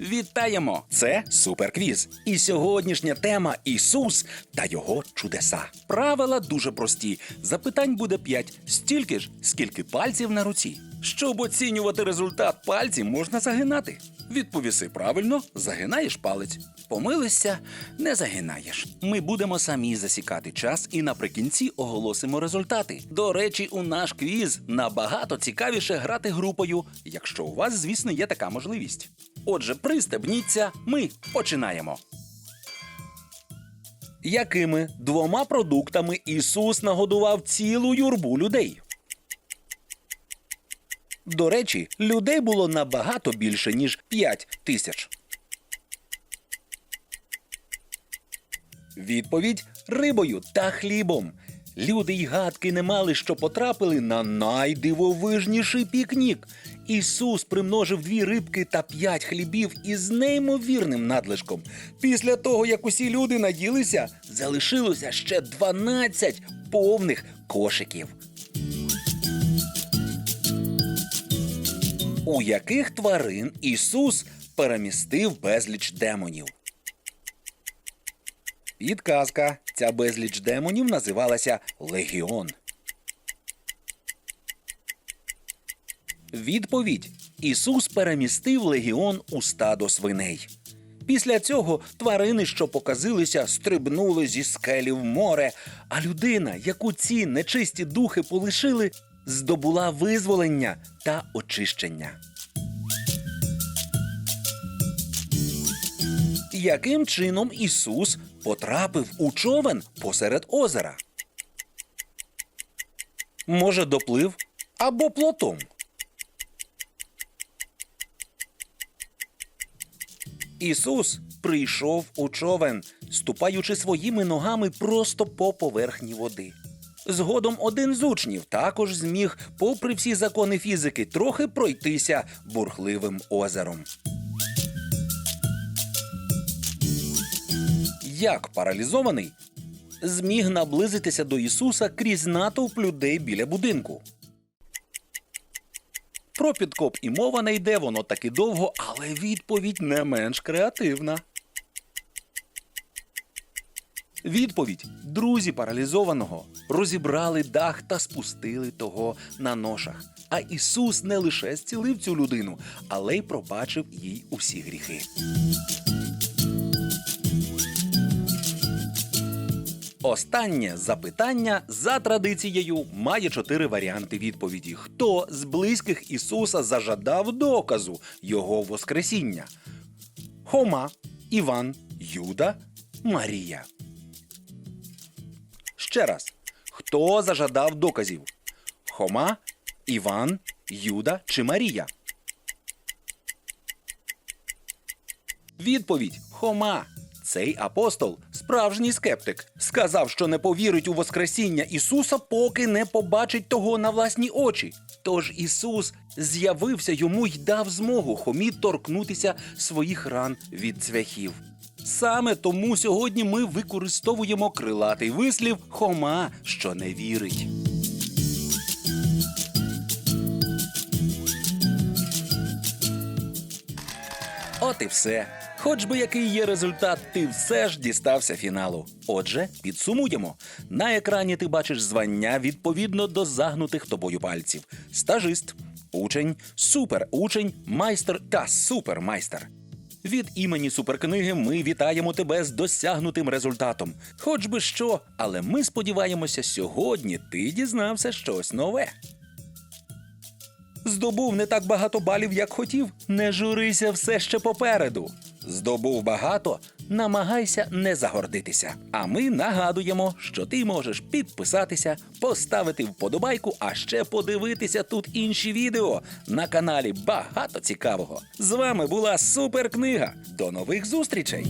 Вітаємо! Це суперквіз. І сьогоднішня тема Ісус та його чудеса. Правила дуже прості. Запитань буде 5, стільки ж, скільки пальців на руці. Щоб оцінювати результат пальців, можна загинати. Відповіси правильно, загинаєш палець. Помилишся, не загинаєш. Ми будемо самі засікати час і наприкінці оголосимо результати. До речі, у наш квіз набагато цікавіше грати групою, якщо у вас, звісно, є така можливість. Отже, пристебніться, ми починаємо. Якими двома продуктами Ісус нагодував цілу юрбу людей? До речі, людей було набагато більше, ніж 5 тисяч. Відповідь рибою та хлібом. Люди й гадки не мали, що потрапили на найдивовижніший пікнік. Ісус примножив дві рибки та п'ять хлібів із неймовірним надлишком. Після того, як усі люди наділися, залишилося ще 12 повних кошиків. У яких тварин Ісус перемістив безліч демонів? Підказка. Ця безліч демонів називалася Легіон. Відповідь. Ісус перемістив легіон у стадо свиней. Після цього тварини, що показилися, стрибнули зі скелі в море, а людина, яку ці нечисті духи полишили, здобула визволення та очищення. Яким чином Ісус потрапив у човен посеред озера? Може, доплив або плотом? Ісус прийшов у човен, ступаючи своїми ногами просто по поверхні води. Згодом один з учнів також зміг, попри всі закони фізики, трохи пройтися бурхливим озером. Як паралізований зміг наблизитися до Ісуса крізь натовп людей біля будинку. Про підкоп і мова не йде, воно таки довго, але відповідь не менш креативна. Відповідь друзі паралізованого розібрали дах та спустили того на ношах. А Ісус не лише зцілив цю людину, але й пробачив їй усі гріхи. Останнє запитання за традицією має чотири варіанти відповіді. Хто з близьких Ісуса зажадав доказу Його Воскресіння? Хома, Іван, Юда, Марія. Ще раз. Хто зажадав доказів? Хома, Іван, Юда чи Марія? Відповідь Хома. Цей апостол, справжній скептик, сказав, що не повірить у Воскресіння Ісуса, поки не побачить того на власні очі. Тож Ісус з'явився йому й дав змогу Хомі торкнутися своїх ран від цвяхів. Саме тому сьогодні ми використовуємо крилатий вислів Хома, що не вірить. От і все. Хоч би який є результат, ти все ж дістався фіналу. Отже, підсумуємо. На екрані ти бачиш звання відповідно до загнутих тобою пальців: стажист, учень, суперучень, майстер та супермайстер. Від імені суперкниги ми вітаємо тебе з досягнутим результатом. Хоч би що, але ми сподіваємося, сьогодні ти дізнався щось нове. Здобув не так багато балів, як хотів. Не журися все ще попереду. Здобув багато, намагайся не загордитися. А ми нагадуємо, що ти можеш підписатися, поставити вподобайку, а ще подивитися тут інші відео. На каналі багато цікавого. З вами була суперкнига. До нових зустрічей!